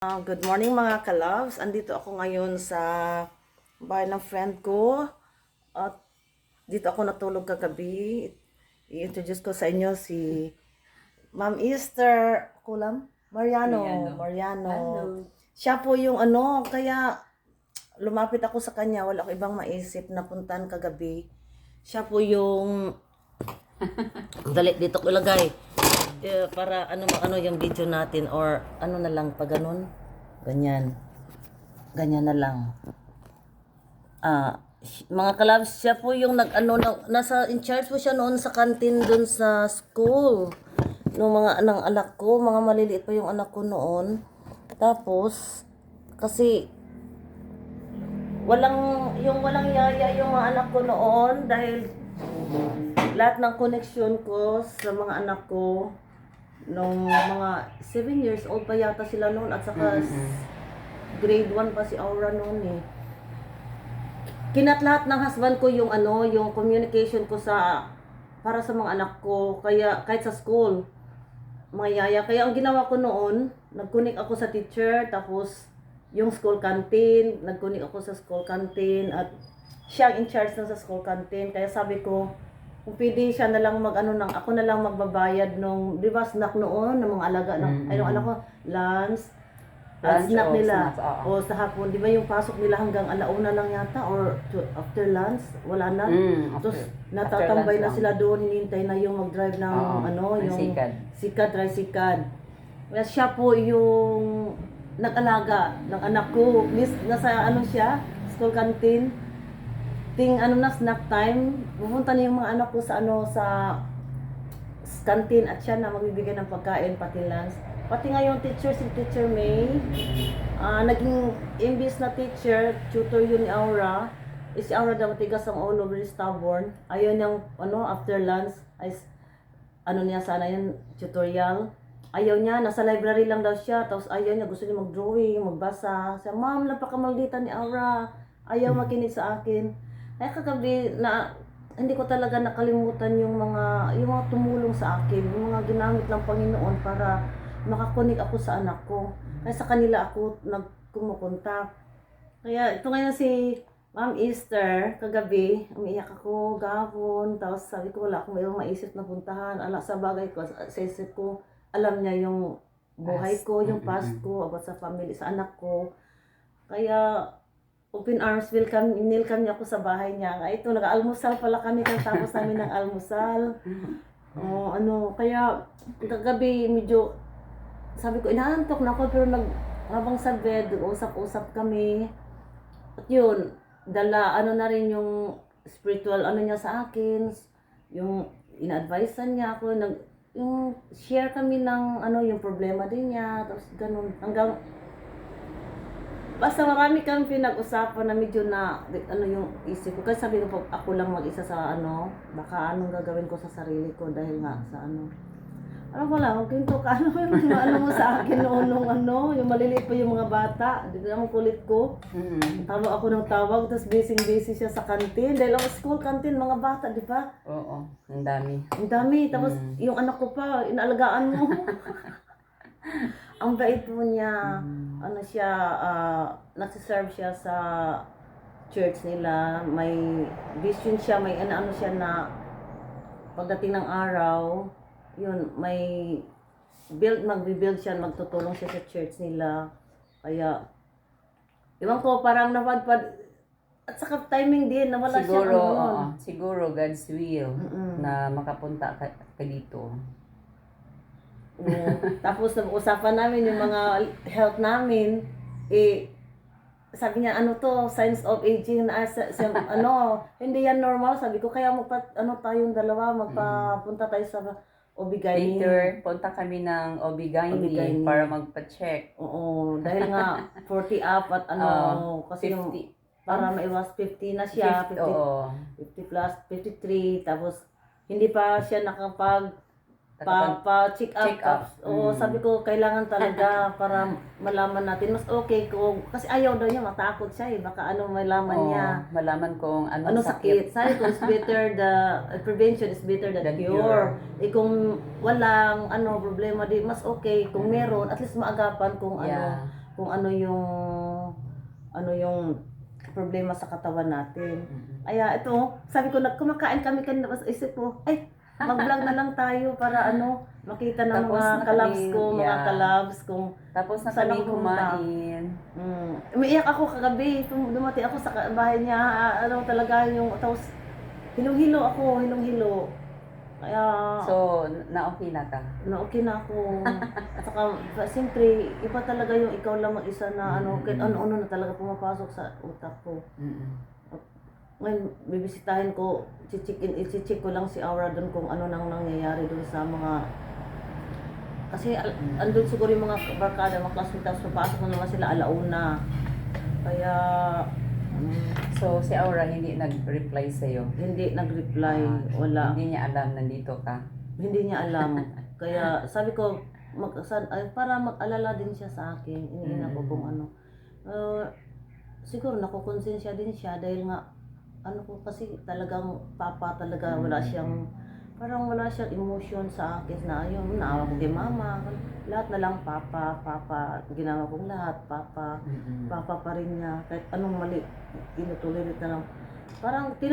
Ah, good morning mga ka-loves. Andito ako ngayon sa bahay ng friend ko. At dito ako natulog kagabi. I-introduce ko sa inyo si Ma'am Easter Kulam Mariano. Mariano. Siya po yung ano, kaya lumapit ako sa kanya. Wala ko ibang maisip na puntan kagabi. Siya po yung Dali, dito ko ilagay. Eh, para ano ano yung video natin or ano na lang pag ganun. Ganyan. Ganyan na lang. Ah, mga kalabs, siya po yung nag ano na, nasa in charge po siya noon sa kantin doon sa school. Nung mga ng anak ko, mga maliliit pa yung anak ko noon. Tapos kasi walang yung walang yaya yung mga anak ko noon dahil lahat ng connection ko sa mga anak ko nung mga 7 years old pa yata sila noon at saka s- grade 1 pa si Aura noon eh. Kinat lahat ng husband ko yung ano, yung communication ko sa para sa mga anak ko, kaya kahit sa school, mga yaya. Kaya ang ginawa ko noon, nag-connect ako sa teacher, tapos yung school canteen, nag-connect ako sa school canteen, at siya ang in charge na sa school canteen. Kaya sabi ko, kung pwede siya na lang mag ano nang ako na lang magbabayad nung di ba snack noon ng mga alaga ng ay nung anak ko lunch. At Lunch snack o nila. snacks, oo. o sa hapon di ba yung pasok nila hanggang alauna lang yata or to, after lunch wala na. Mm, tapos after- natatambay na sila doon hinihintay na yung mag-drive ng Oo, ano ng yung sikad. sikad tricycad kaya siya po yung nag-alaga ng anak ko. Miss, nasa ano siya school canteen ting ano na snack time? Pupunta na yung mga anak ko sa ano sa canteen at siya na magbibigay ng pagkain pati lunch. Pati nga yung teacher si teacher May. Ah naging imbis na teacher tutor yun ni Aura. Is si Aura daw matigas ang ulo very stubborn. Ayaw niyang ano after lunch ay ano niya sana yun tutorial. Ayaw niya nasa library lang daw siya tapos ayaw niya gusto niya mag-drawing magbasa. Siya ma'am napakamaldita ni Aura. Ayaw makinig sa akin ay kagabi na hindi ko talaga nakalimutan yung mga yung mga tumulong sa akin, yung mga ginamit ng Panginoon para makakonik ako sa anak ko. Kaya sa kanila ako nagkumukontak. Kaya ito ngayon si Ma'am Easter, kagabi, umiiyak ako, gahapon, tapos sabi ko wala akong mayroong maisip na puntahan. Ala, sa bagay ko, sa isip ko, alam niya yung buhay ko, yung past ko, about sa family, sa anak ko. Kaya, open arms welcome, welcome niya ako sa bahay niya. Ay, ito, nag-almusal pala kami tapos namin ng almusal. Oh, ano, kaya kagabi medyo sabi ko inaantok na ako pero nag habang sa bed usap-usap kami. At yun, dala ano na rin yung spiritual ano niya sa akin, yung ina-advisean niya ako nag yung share kami ng ano yung problema din niya tapos ganun hanggang Basta marami kang pinag-usapan na medyo na ano yung isip ko. Kasi sabi ko pag ako lang mag-isa sa ano, baka anong gagawin ko sa sarili ko dahil nga sa ano. Ano pala, magkinto ka, ano yung ano mo sa akin noon nung ano, yung maliliit pa yung mga bata. Di ba ang kulit ko? Mm-mm. Tawag ako ng tawag, tapos busy-busy siya sa kantin. Dahil ang school canteen, mga bata, di ba? Oo, ang dami. Ang dami. Tapos Mm. yung anak ko pa, inaalagaan mo. ang bait po niya. Mm. Ano siya, uh, nagsiserve siya sa church nila. May vision siya, may ano, ano siya na pagdating ng araw, yun, may build, magbi-build siya, magtutulong siya sa church nila. Kaya, iwan ko, parang napadpad, at saka timing din, nawala siguro, siya ano, oo, siguro God's will Mm-mm. na makapunta ka, ka dito. Oo. Tapos nag-usapan namin yung mga health namin, eh, sabi niya, ano to, signs of aging na, sa, sa- ano, hindi yan normal. Sabi ko, kaya magpa, ano tayong dalawa, magpapunta tayo sa Obigay. Later, punta kami ng Obigaini Obigaini. para magpa-check. Oo, dahil nga 40 up at ano, kasi yung 50. para maiwas 50 na siya, 50, 50, oo. 50 plus, 53, tapos hindi pa siya Nakapag- pa, pa check up. check up. Oo, Mm. sabi ko kailangan talaga para malaman natin mas okay kung kasi ayaw daw niya matakot siya eh baka ano malaman oo, niya malaman kung anong ano sakit. Sabi ko it's better the uh, prevention is better than Than cure. cure. Eh kung walang ano problema di mas okay kung meron at least maagapan kung ano Yeah. kung ano yung ano yung problema sa katawan natin. Mm-mm. Kaya ito, sabi ko, nagkumakain kami kanina, mas isip ko, ay, mag-vlog na lang tayo para ano, makita ng Tapos mga na kalabs kami, ko, mga yeah. kalabs kung Tapos na Saan kami kumain. Mm. Umiiyak ako kagabi. Tum- Dumating ako sa ka- bahay niya. ah, Ano talaga yung... Tapos, hilong-hilo ako. Hilong-hilo. Kaya, So, na-okay na ka. na okay na ako. At saka, sa- siyempre, iba talaga yung ikaw lang mag-isa na ano, kahit ano-ano na talaga pumapasok sa utak ko. Mm-mm. Ngayon, bibisitahin ko, chichik, chichik ko lang si Aura doon kung ano nang nangyayari doon sa mga... Kasi al- andun siguro yung mga barkada, mga classmates, tapos papasok na naman sila alauna. Kaya, mm, So, si Aura hindi nag-reply sa'yo. hindi nag-reply, Ah, wala. Hindi niya alam nandito ka. Hindi niya alam. Kaya sabi ko, mag, ay, para mag-alala din siya sa akin. Iniina ko Mm. kung ano. Uh, siguro nakukonsensya din siya dahil nga, ano ko kasi talagang papa talaga, wala Mm. siyang, parang wala siyang emotion sa akin na yun, naawa ko kay mama. Lahat na lang papa, papa, ginawa kong lahat, papa. Papa pa rin niya, kahit anong mali, tinutuloy na lang. Parang